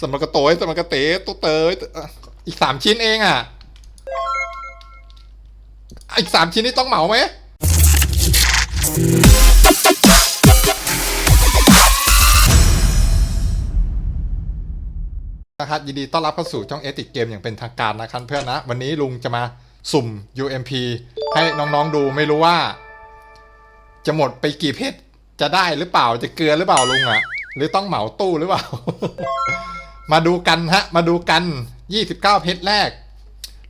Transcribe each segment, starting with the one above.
สมกระโตยสมกระเตะตุ๊เตยอีกสามชิ้นเองอะ อีกสามชิ้นนี่ต้องเหมาไหมนะครับยินดีต้อนรับเข้าสู่ช่องเอติกเกมอย่างเป็นทางการนะครับเพื่อนนะ วันนี้ลุงจะมาสุ่ม UMP ให้น้องๆดูไม่รู้ว่า จะหมดไปกี่เพชรจะได้หรือเปล่าจะเกลือหรือเปล่าลุงอะหรือต้องเหมาตู้หรือเปล่า มาดูกันฮะ มาดูกัน 29 เพชรแรก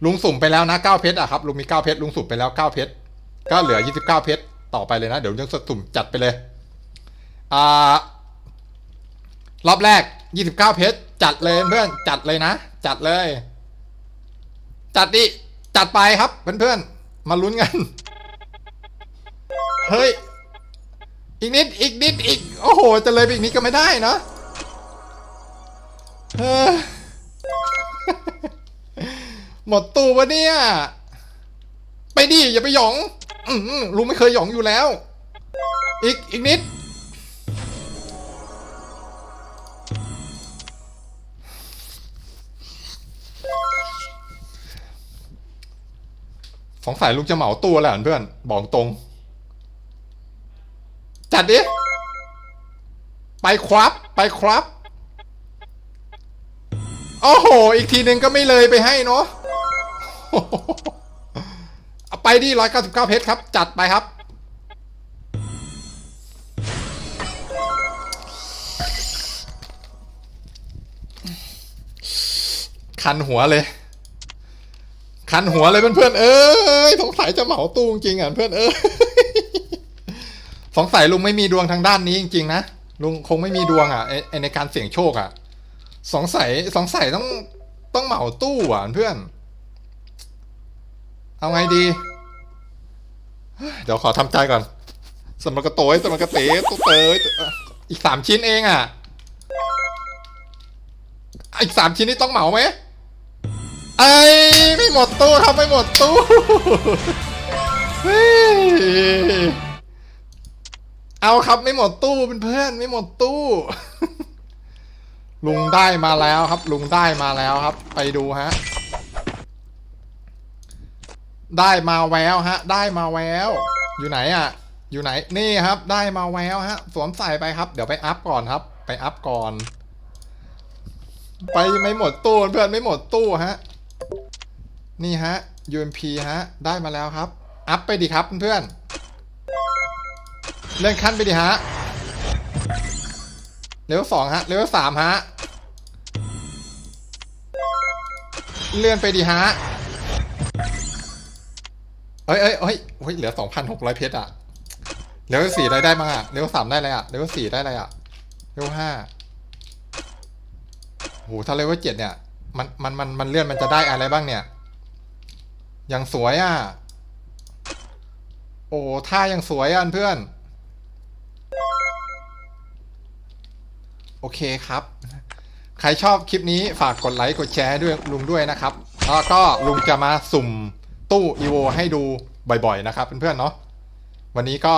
ลุงสุ่มไปแล้วนะ 9 เพชรอะครับ ลุงมี 9 เพชร ลุงสุ่มไปแล้ว 9 เพชร ก็เหลือ 29 เพชร ต่อไปเลยนะ เดี๋ยวลุงจะสุ่มจัดไปเลย อ่า รอบแรก 29 เพชร จัดเลยเพื่อน จัดเลยนะ จัดเลย จัดดิ จัดไปครับเพื่อนๆ มาลุ้นกัน เฮ้ย อีกนิด อีกนิด อีก โอ้โห จะเลยไปอีกนิดก็ไม่ได้เนาะ หมดตู้วะเนี่ย ไปดิอย่าไปหยองอลุงไม่เคยหยองอยู่แล้ว อีกอีกนิด สงสัยลุงจะเหมาตู้แล้วเพื่อน บอกตรง จัดดิ ไปครับ ไปครับ โอ้โห อีกทีหนึ่งก็ไม่เลยไปให้เนาะไปดิร้อยเก้าสิบเก้าเพชรครับ จัดไปครับ คันหัวเลย คันหัวเลยเพื่อนๆเอ้ยสงสัยจะเหมาตู้จริงอะเพื่อนเอ้ยสงสัยลุงไม่มีดวงทางด้านนี้จริง ๆ นะลุงคงไม่มีดวงอะในการเสี่ยงโชคอะ สงสัยสงสัยต้องต้องเหมาตู้อะเพื่อน เอาไงดี เดี๋ยวขอทำใจก่อน สมกระโตยสมกระเตตุ๊เตยอะอีกสามชิ้นเองอะ อีกสามชิ้นนี่ต้องเหมาไหมไอ้ไม่หมดตู้ครับไม่หมดตู้เฮ้ยเอาครับไม่หมดตู้เป็นเพื่อนไม่หมดตู้ ลุงได้มาแล้วครับ ลุงได้มาแล้วครับ ไปดูฮะ ได้มาแววฮะ ได้มาแววอยู่ไหนอะ อยู่ไหนนี่ครับ ได้มาแววฮะ สวมใส่ไปครับ เดี๋ยวไปอัพก่อนครับ ไปอัพก่อน ไปไม่หมดตู้เพื่อนไม่หมดตู้ฮะ นี่ฮะ UMP ฮะ ได้มาแล้วครับ อัพไปดิครับเพื่อนเลื่อนขั้นไปดิฮะเลเวลสองฮะเลเวลสามฮะ เลื่อนไปดิฮะเอ้ยเอ้ยเอ้ยเฮ้ยเหลือสองพันหกร้อยเพชรอะเลเวลสี่ได้ได้มั้งอะเลเวลสามได้อะไรอะเลเวลสี่ได้อะไรอะเลเวลห้าโหถ้าเลเวลเจ็ดเนี่ย มันมันมันมันเลื่อนมันจะได้อะไรบ้างเนี่ยอย่างสวยอะ โอ้ท่ายังสวยอะเพื่อน โอเคครับ ครชอบคลิปนี้ฝากกดไลค์กดแชร์ด้วยลุงด้วยนะครับแล้วก็ลุงจะมาสุ่มตู้อีโวให้ดูบ่อยๆนะครับเพื่อนๆเนาะวันนี้ก็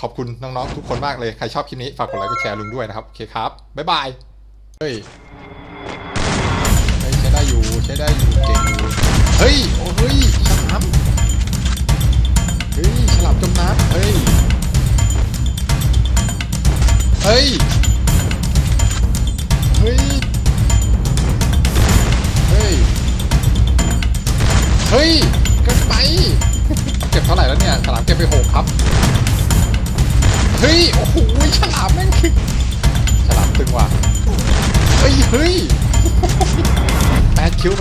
ขอบคุณน้องๆทุกคนมากเลยใครชอบคลิปนี้ฝากกดไลค์กดแชร์ลุงด้วยนะครับโอเคครับบ๊ายบายเฮ้ยเฮ้ยใช้ได้อยู่ใช้ได้อยู่เก่งอยู่เฮ้ยโอ้เฮ้ยฉลามเฮ้ยฉลามจมน้ำเฮ้ยเฮ้ย เฮ้ยเกินไป เก็บเท่าไหร่แล้วเนี่ยฉลามเก็บไปหกครับ เฮ้ย โอ้โหฉลามแม่งคือฉลามตึงว่ะ เฮ้ยเฮ้ยแปดคิว